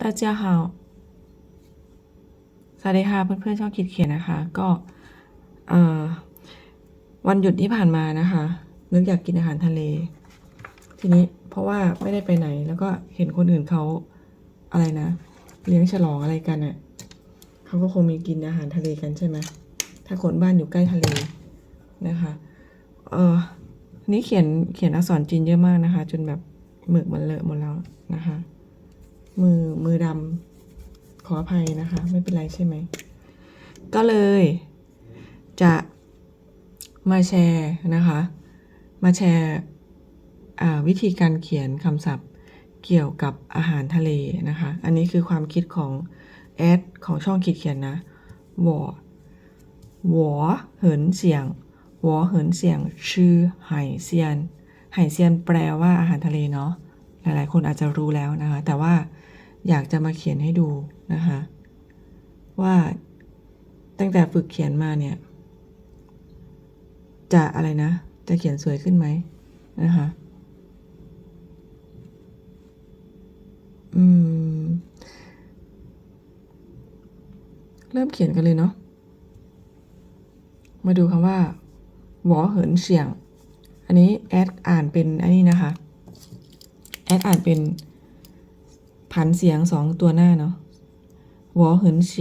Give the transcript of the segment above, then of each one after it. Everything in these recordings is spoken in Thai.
ตาเจ้าฮาวสวัสดีค่ะเพื่อนๆชอบคิดเขียนนะคะ ก็วันหยุดที่ผ่านมานะคะนึกอยากกินอาหารทะเล ทีนี้เพราะว่าไม่ได้ไปไหน แล้วก็เห็นคนอื่นเขาอะไรนะ เลี้ยงฉลองอะไรกันเนะ่ะเขาก็คงมีกินอาหารทะเลกันใช่ไหมถ้าคนบ้านอยู่ใกล้ทะเลนะคะเออนี่เขียนเขียนอักษรจีนเยอะมากนะคะ จนแบบหมึกมันเลอะหมดแล้วนะคะ มือมือดำขออภัยนะคะ ไม่เป็นไรใช่ไหม ก็เลย จะมาแชร์นะคะ มาแชร์วิธีการเขียนคำศัพท์เกี่ยวกับอาหารทะเลนะคะ อันนี้คือความคิดของแอดของช่องคิดเขียนนะหวอวอเหินเสียงหวอเหินเสียงชื่อไหเซียนไหเซียนแปลว่าอาหารทะเลเนาะหลายๆ คนอาจจะรู้แล้วนะคะ แต่ว่า อยากจะมาเขียนให้ดูนะคะ ว่าตั้งแต่ฝึกเขียนมาเนี่ย จะอะไรนะ จะเขียนสวยขึ้นไหมนะคะอืม เริ่มเขียนกันเลยเนาะมาดูคำว่าหวอเหินเสียง อันนี้แอดอ่านเป็นอันนี้นะคะ แอดอ่านเป็น ผันเสียงสองตัวหน้าเนาะ我很想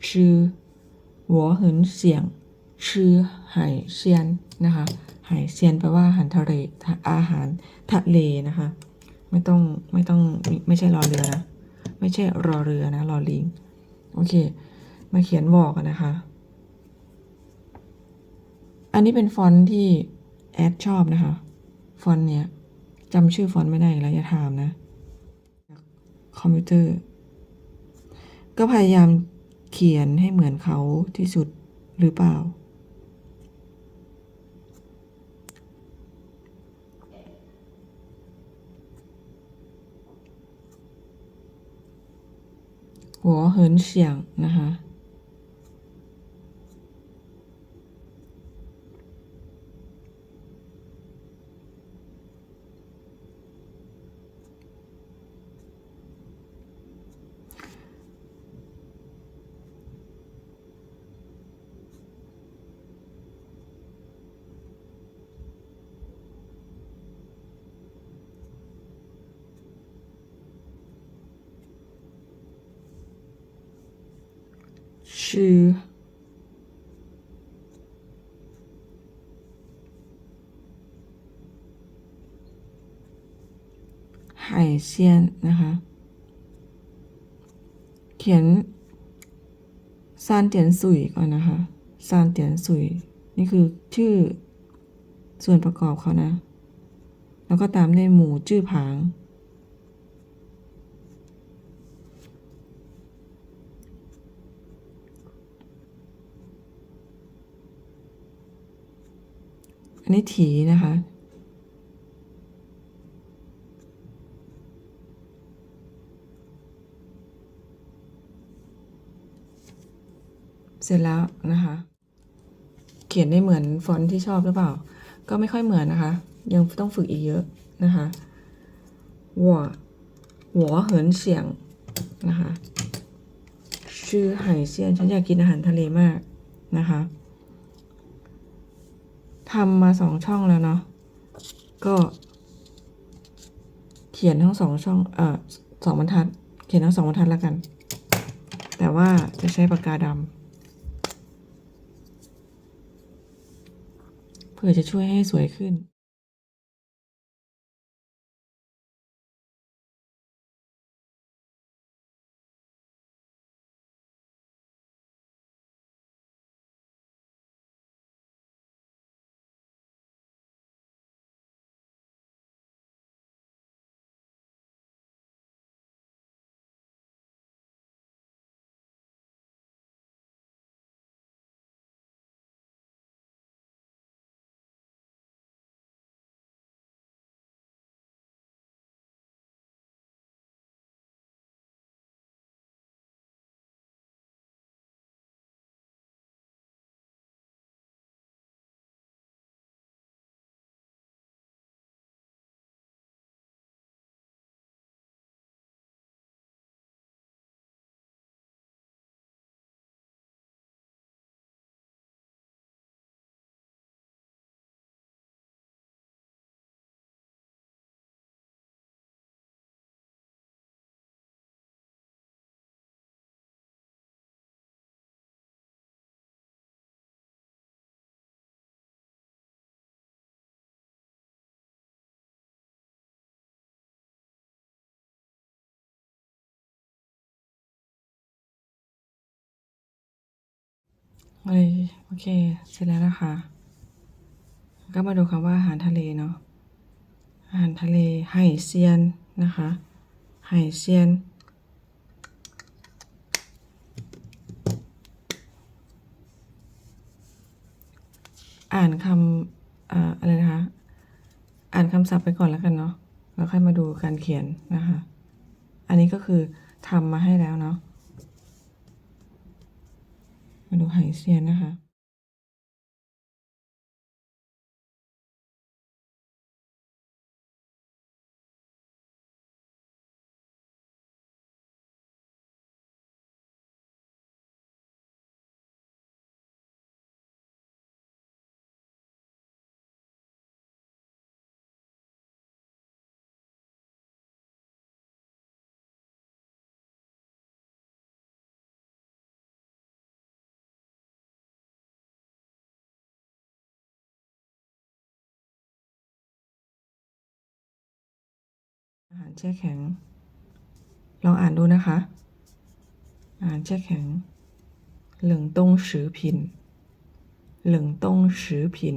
吃我很想吃海鲜นะคะ海鲜แปลว่าอาหารทะเลอาหารทะเลนะคะ ไม่ต้องไม่ต้องไม่ใช่รอเรือนะ ไม่ใช่รอเรือนะรอลิง โอเค มาเขียนบอกกันนะคะ อันนี้เป็นฟอนต์ที่แอดชอบนะคะ ฟอนต์เนี้ยจำชื่อฟอนต์ไม่ได้อีกแล้วอย่าถามนะ ค อมพิวเตอร์ ก็พยายามเขียนให้เหมือนเขาที่สุดหรือเปล่า หัวเหินเฉียงนะคะ ชื่อ海鲜นะคะ เขียนซานเตียนสุยก่อนนะคะซานเตียนสุย นี่คือชื่อส่วนประกอบเขานะ แล้วก็ตามด้วยหมูจื้อผาง อันนี้ถีนะคะ เสร็จแล้วนะคะ เขียนได้เหมือนฟอนต์ที่ชอบหรือเปล่า ก็ไม่ค่อยเหมือนนะคะ ยังต้องฝึกอีกเยอะนะคะหัวหัวเหินเสียงนะคะ ชื่อไห่เซียน ฉันอยากกินอาหารทะเลมากนะคะ ทำมาสองช่องแล้วเนาะ ก็ เขียนทั้งสองช่อง เอ่อสองบรรทัด เขียนทั้งสองบรรทัดแล้วกัน แต่ว่าจะใช้ปากกาดำเพื่อจะช่วยให้สวยขึ้น โอเคโอเค เสร็จแล้วนะคะ ก็มาดูคำว่าอาหารทะเลเนาะ อาหารทะเลไห่เซียนนะคะ ไห่เซียน อ่านคำอ่าอะไรนะคะ อ่านคำศัพท์ไปก่อนแล้วกันเนาะ แล้วค่อยมาดูการเขียนนะคะ อันนี้ก็คือทำมาให้แล้วเนาะ มาดูไฮเซียนนะคะ อาหารแช่แข็ง ลองอ่านดูนะคะ อาหารแช่แข็ง เหลิงต้งสือผิน เหลิงต้งสือผิน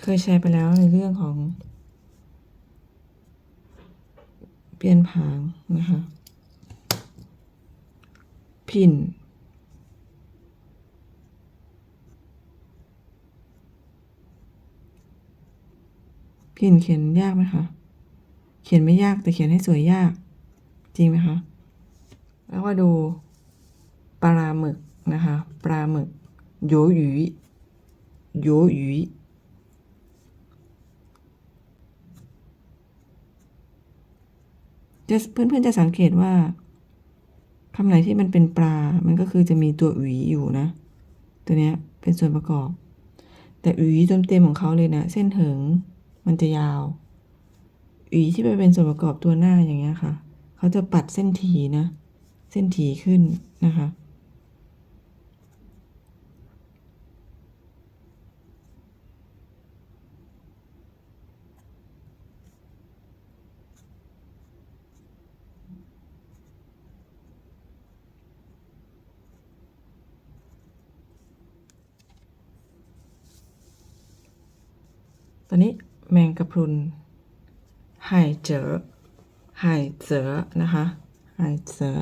เคยแชร์ไปแล้วในเรื่องของ เปลี่ยนผางนะคะพินพินเขียนยากไหมคะ เขียนไม่ยากแต่เขียนให้สวยยาก จริงไหมคะ แล้วก็ดูปลาหมึกนะคะ ปลาหมึกโยหยุยโยหยุย จะเพื่อนๆจะสังเกตว่าคำไหนที่มันเป็นปลา มันก็คือจะมีตัวหวีอยู่นะ ตัวเนี้ยเป็นส่วนประกอบ แต่หวีเต็มๆของเขาเลยนะ เส้นเหิงมันจะยาวหวีที่ไปเป็นส่วนประกอบตัวหน้าอย่างเงี้ยค่ะ เขาจะปัดเส้นถีนะ เส้นถีขึ้นนะคะ อนนี้แมงกะพรุนไห่เจอไห่เจอนะคะไห่เจอ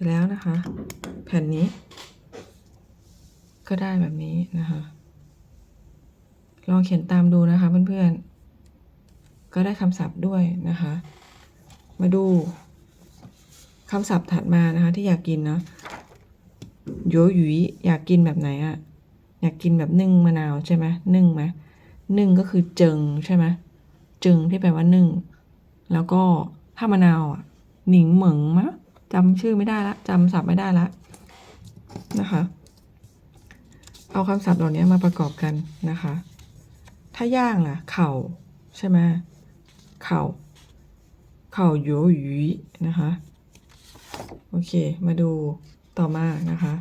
ร็จแล้วนะคะ แผ่นนี้ ก็ได้แบบนี้นะคะ ลองเขียนตามดูนะคะเพื่อนๆ ก็ได้คำศัพท์ด้วยนะคะ มาดูคำศัพท์ถัดมานะคะ ที่อยากกินเนาะโยหยุยอยากกินแบบไหนอะอยากกินแบบนึ่งมะนาวใช่ไหมนึ่งไหมนึ่งก็คือเจิงใช่ไหมจึงที่แปลว่านึ่ง แล้วก็ถ้ามะนาวอะหนิงเหมิงมะ จำชื่อไม่ได้ละจำศัพท์ไม่ได้ละนะคะ เอาคำศัพท์เหล่านี้มาประกอบกันนะคะ ถ้าย่างล่ะ เข่าใช่ไหมเข่า เข่าโยหยุยนะคะ โอเค มาดูต่อมานะคะ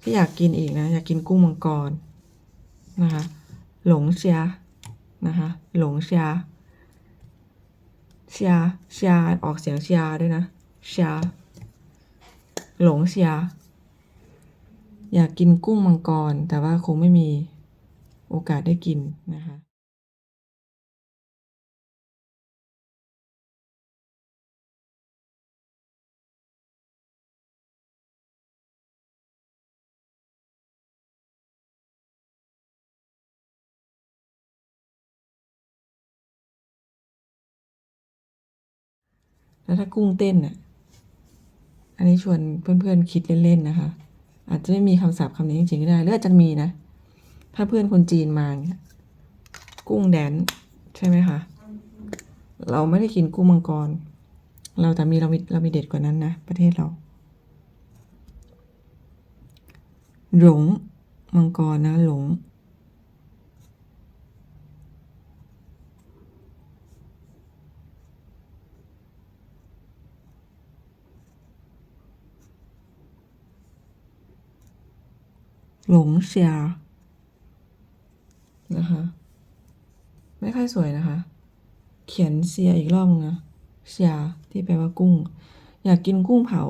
ที่อยากกินอีกนะ อยากกินกุ้งมังกรนะคะ หลงเชียนะคะ หลงเชียเชียเชียออกเสียงเชียด้วยนะ เชียหลงเชียอยากกินกุ้งมังกร แต่ว่าคงไม่มีโอกาสได้กินนะคะแล้วถ้ากุ้งเต้นอะ อันนี้ชวนเพื่อนๆคิดเล่นๆนะคะ อาจจะไม่มีคำศัพท์คำนี้จริงๆก็ได้หรืออาจจะมีนะ ถ้าเพื่อนคนจีนมาเนี่ยกุ้งแดนใช่ไหมคะ เราไม่ได้กินกุ้งมังกร เราแต่มีเรามีเรามีเด็ดกว่านั้นนะ ประเทศเราหลงมังกรนะหลง หลงเชียนะคะ ไม่ค่อยสวยนะคะ เขียนเซียอีกรอบนึงนะเชียที่แปลว่ากุ้ง อยากกินกุ้งเผา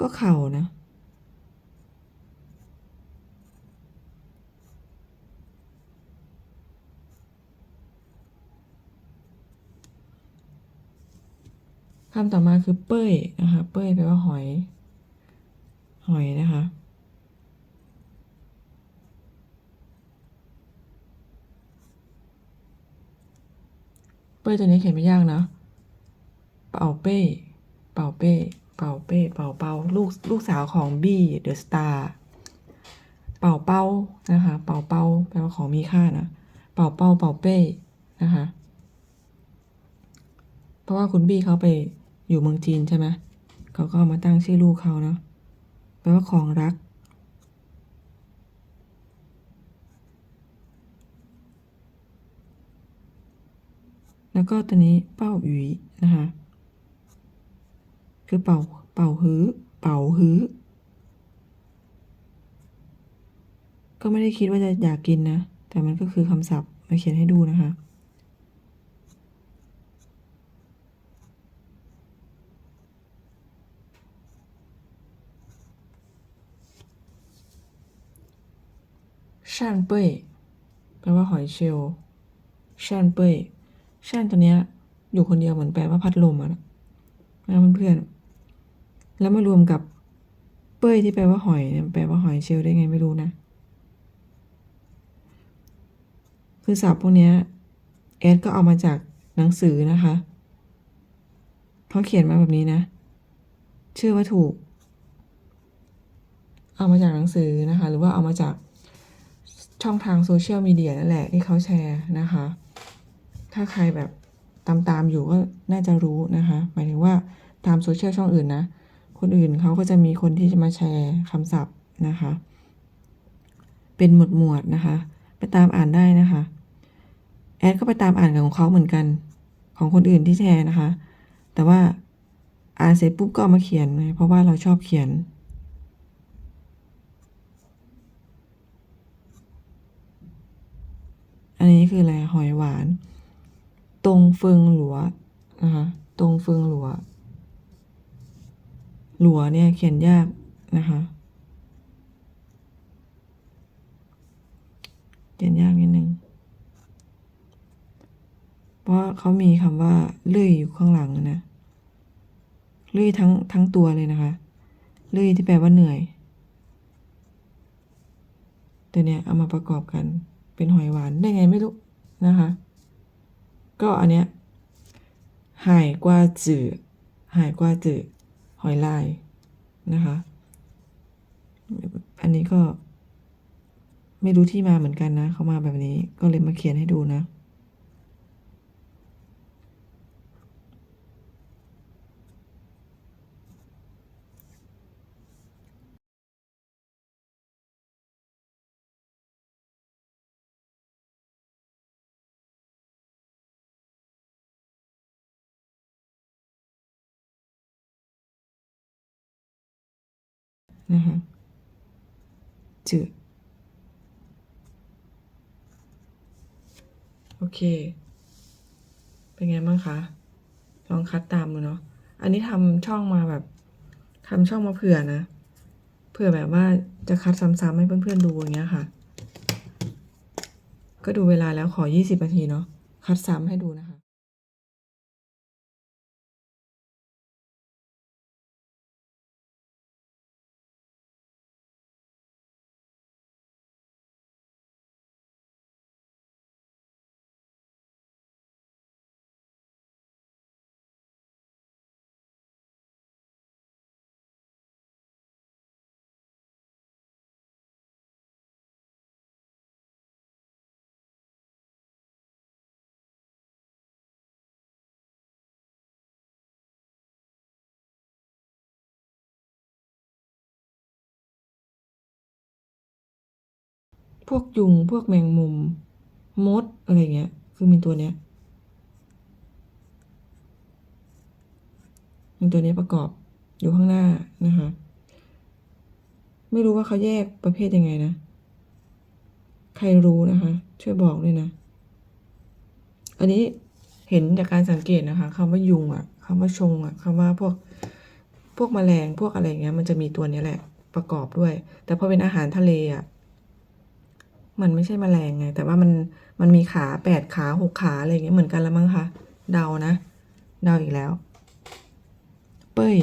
ก็เข่านะคำต่อมาคือเป้ยนะคะ เป้ยแปลว่าหอย หอยนะคะ ป้ยตัวนี้เขียนไม่ยากนะ เป่าเป้เป่าเป้เป่าเป้เป่าเป้าลูกลูกสาวของบี้เดอะสตาร์เป่าเป้านะคะ เป่าเป้าแปลว่าของมีค่านะ เป่าเป้าเป่าเป้นะคะ เพราะว่าคุณบี้เขาไปอยู่เมืองจีนใช่ไหมเขาก็มาตั้งชื่อลูกเขาเนาะแปลว่าของรัก แล้วก็ตัวนี้เป้าหวีนะคะ คือเป่าเป่าฮื้อเป่าฮื้อ ก็ไม่ได้คิดว่าจะอยากกินนะ แต่มันก็คือคำศัพท์มาเขียนให้ดูนะคะช่านเป้ยแปลว่าหอยเชลล์ช่านเป้ย ช่นตัวเนี้ย อยู่คนเดียวเหมือนแปลว่าพัดลมอะนะนเพื่อนๆแล้วมารวมกับเป้ยที่แปลว่าหอยเนี่ยแปลว่าหอยเชลได้ไงไม่รู้นะ คือศัพท์พวกนี้ยแอดก็เอามาจากหนังสือนะคะเขาเขียนมาแบบนี้นะเชื่อว่าถูก เอามาจากหนังสือนะคะ หรือว่าเอามาจากช่องทางโซเชียลมีเดียนั่นแหละที่เขาแชร์นะคะ ถ้าใครแบบตามตามอยู่ก็น่าจะรู้นะคะ หมายถึงว่าตามโซเชียลช่องอื่นนะ คนอื่นเขาก็จะมีคนที่จะมาแชร์คำศัพท์นะคะ เป็นหมวดหมวดนะคะ ไปตามอ่านได้นะคะ แอดก็ไปตามอ่านกับของเขาเหมือนกัน ของคนอื่นที่แชร์นะคะ แต่ว่าอ่านเสร็จปุ๊บก็มาเขียนไงเพราะว่าเราชอบเขียนอันนี้คืออะไรหอยหวาน ตรงเฟิงหลัวนะคะตรงเฟิงหลัว หลัวเนี่ยเขียนยากนะคะเขียนยากนิดนึงเพราะเขามีคำว่าเลื่อยอยู่ข้างหลังนะเลื่อยทั้งทั้งตัวเลยนะคะเลื่อยที่แปลว่าเหนื่อยตัวเนี้ยเอามาประกอบกันเป็นหอยหวานได้ไงไม่รู้นะคะ ก็อันเนี้ยหายกว่าจื่อหายกว่าจื่อหอยลายนะคะ อันนี้ก็ไม่รู้ที่มาเหมือนกันนะ เขามาแบบนี้ก็เลยมาเขียนให้ดูนะ นะคะจืดโอเค เป็นไงบ้างคะ ลองคัดตามดูเนาะ อันนี้ทำช่องมาแบบทำช่องมาเผื่อนะ เผื่อแบบว่าจะคัดซ้ำๆให้เพื่อนๆดูอย่างเงี้ยค่ะ ก็ดูเวลาแล้วขอ 20 นาทีเนาะ คัดซ้ำให้ดูนะคะ พวกยุง พวกแมงมุม มด อะไรเงี้ย คือมีตัวเนี้ยมีตัวนี้ประกอบอยู่ข้างหน้านะคะ ไม่รู้ว่าเขาแยกประเภทยังไงนะ ใครรู้นะคะ ช่วยบอกด้วยนะ อันนี้เห็นจากการสังเกตนะคะคำว่ายุงอะคำว่าชงอะคำว่าพวกพวกแมลงพวกอะไรเงี้ย มันจะมีตัวนี้แหละประกอบด้วย แต่พอเป็นอาหารทะเลอะ มันไม่ใช่แมลงไง แต่ว่ามันมันมีขาแปดขาหกขาอะไรอย่างเงี้ยเหมือนกันละมั้งคะเดานะ เดาอีกแล้ว เป้ย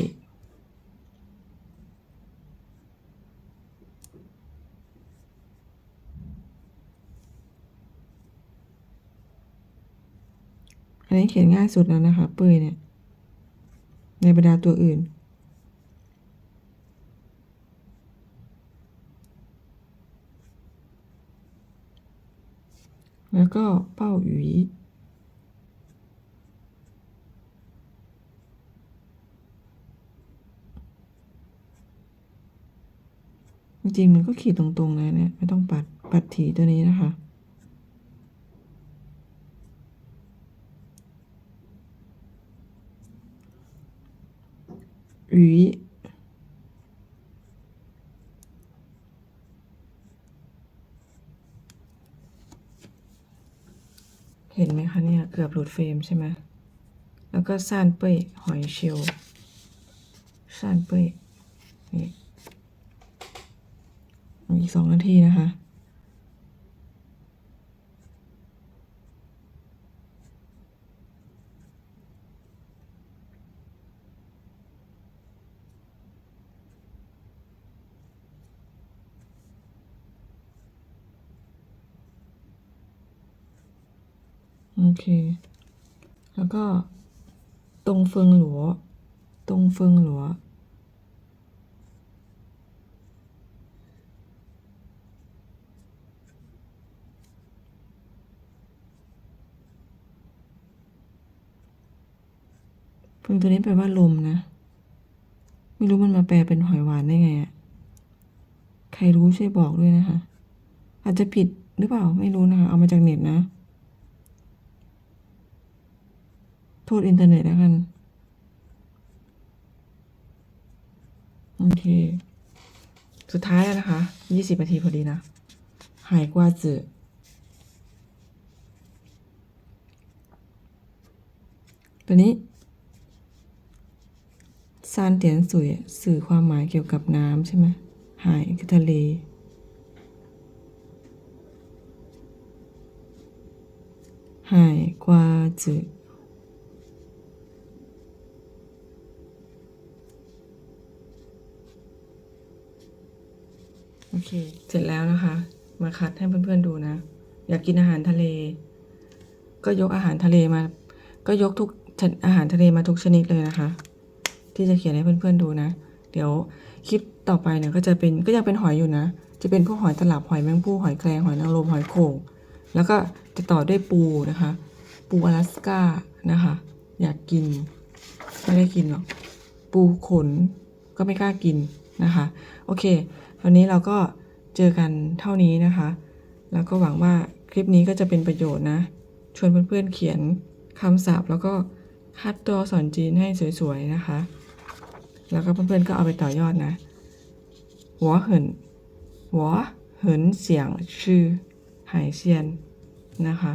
อันนี้เขียนง่ายสุดแล้วนะคะ เป้ยเนี่ย ในบรรดาตัวอื่น แล้วก็เป้าหวีจริงมันก็ขีดตรงๆนะเนี่ย ไม่ต้องปัดปัดถีตัวนี้นะคะ หวี เห็นไหมคะเนี่ย เกือบหลุดเฟรมใช่ไหมแล้วก็ซ่านเป้ยหอยเชลล์ซ่านเป้ยนี่อีกสองนาทีนะคะ เค แล้วก็ ตรงเฟิงหลัว ตรงเฟิงหลัว เฟิงตัวนี้แปลว่าลมนะ ไม่รู้มันมาแปลเป็นหอยหวานได้ไงอะใครรู้ช่วยบอกด้วยนะคะ อาจจะผิดหรือเปล่าไม่รู้นะคะ เอามาจากเน็ตนะ โทษอินเทอร์เน็ตแล้วกัน โอเค สุดท้ายแล้วนะคะ ยี่สิบนาทีพอดีนะ หายกว่าจือตัวนี้ซานเตียนสุยสื่อความหมายเกี่ยวกับน้ำใช่ไหมหายคือทะเล หายกว่าจือ โอเค เสร็จแล้วนะคะ มาคัดให้เพื่อนๆดูนะ อยากกินอาหารทะเล ก็ยกอาหารทะเลมา ก็ยกทุกอาหารทะเลมาทุกชนิดเลยนะคะ ที่จะเขียนให้เพื่อนๆดูนะ เดี๋ยวคลิปต่อไปเนี่ยก็จะเป็นก็ยังเป็นหอยอยู่นะ จะเป็นพวกหอยตลับหอยแมงผู้หอยแครงหอยนางรมหอยโข่งแล้วก็จะต่อด้วยปูนะคะ ปูอลาสก้านะคะ อยากกิน ไม่ได้กินหรอกปูขนก็ไม่กล้ากินนะคะ โอเค วันนี้เราก็เจอกันเท่านี้นะคะ แล้วก็หวังว่าคลิปนี้ก็จะเป็นประโยชน์นะ ชวนเพื่อนๆเขียนคำศัพท์ แล้วก็คัดตัวสอนจีนให้สวยๆนะคะ แล้วก็เพื่อนๆก็เอาไปต่อยอดนะหัวเหินหัวเหินเสียงชื่อหายเซียนนะคะ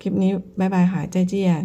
คลิปนี้บายบายหายใจเจียน